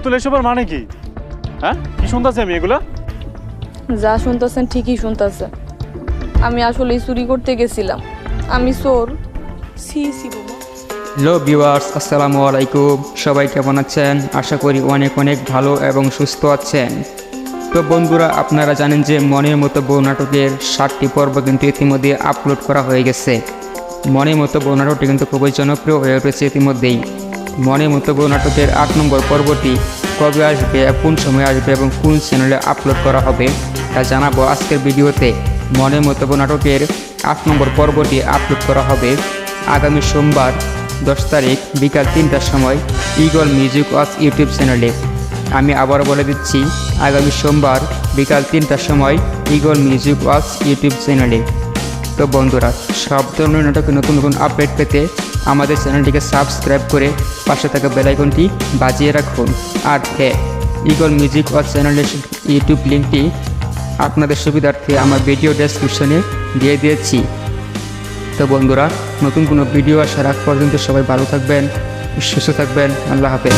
পুতুল এসবের মানে কি? হ্যাঁ? কি শুনতেছি আমি এগুলা? যা শুনতেছেন ঠিকই শুনতেছেন আমি আসলে চুরি করতে গেছিলাম। আমি চোর। সি সি বাবা। হ্যালো ভিউয়ার্স আসসালামু আলাইকুম। সবাই কেমন আছেন? আশা করি অনেক অনেক ভালো এবং সুস্থ আছেন। তো বন্ধুরা আপনারা জানেন যে মনের মতো বউ নাটকের ষাটটি পর্ব কিন্তু ইতিমধ্যে আপলোড করা হয়ে গেছে। মনের মতো বউ নাটকটি কিন্তু খুবই জনপ্রিয় হয়ে উঠেছে ইতিমধ্যেই। মনের মতো নাটকের আট নম্বর পর্বটি কবে আসবে, কোন সময় আসবে এবং কোন চ্যানেলে আপলোড করা হবে তা জানাব আজকের ভিডিওতে। মনের মতো বউ নাটকের আট নম্বর পর্বটি আপলোড করা হবে আগামী সোমবার, দশ তারিখ, বিকাল তিনটার সময় ইগল মিউজিক ওয়াচ ইউটিউব চ্যানেলে আমি আবার বলে দিচ্ছি, আগামী সোমবার, বিকাল তিনটার সময় ইগল মিউজিক ওয়াচ ইউটিউব চ্যানেলে তো বন্ধুরা, সব ধরনের নাটকে নতুন নতুন আপডেট পেতে আমাদের চ্যানেলটিকে সাবস্ক্রাইব করে পাশে থাকা বেলাইকনটি বাজিয়ে রাখুন। আর হ্যাঁ ইগল মিউজিক ও চ্যানেলের ইউটিউব লিঙ্কটি আপনাদের সুবিধার্থে আমার ভিডিও ডেসক্রিপশনে দিয়ে দিয়েছি। তো বন্ধুরা, নতুন কোনো ভিডিও আসার আগ পর্যন্ত সবাই ভালো থাকবেন, সুস্থ থাকবেন, আল্লাহ হাফেজ।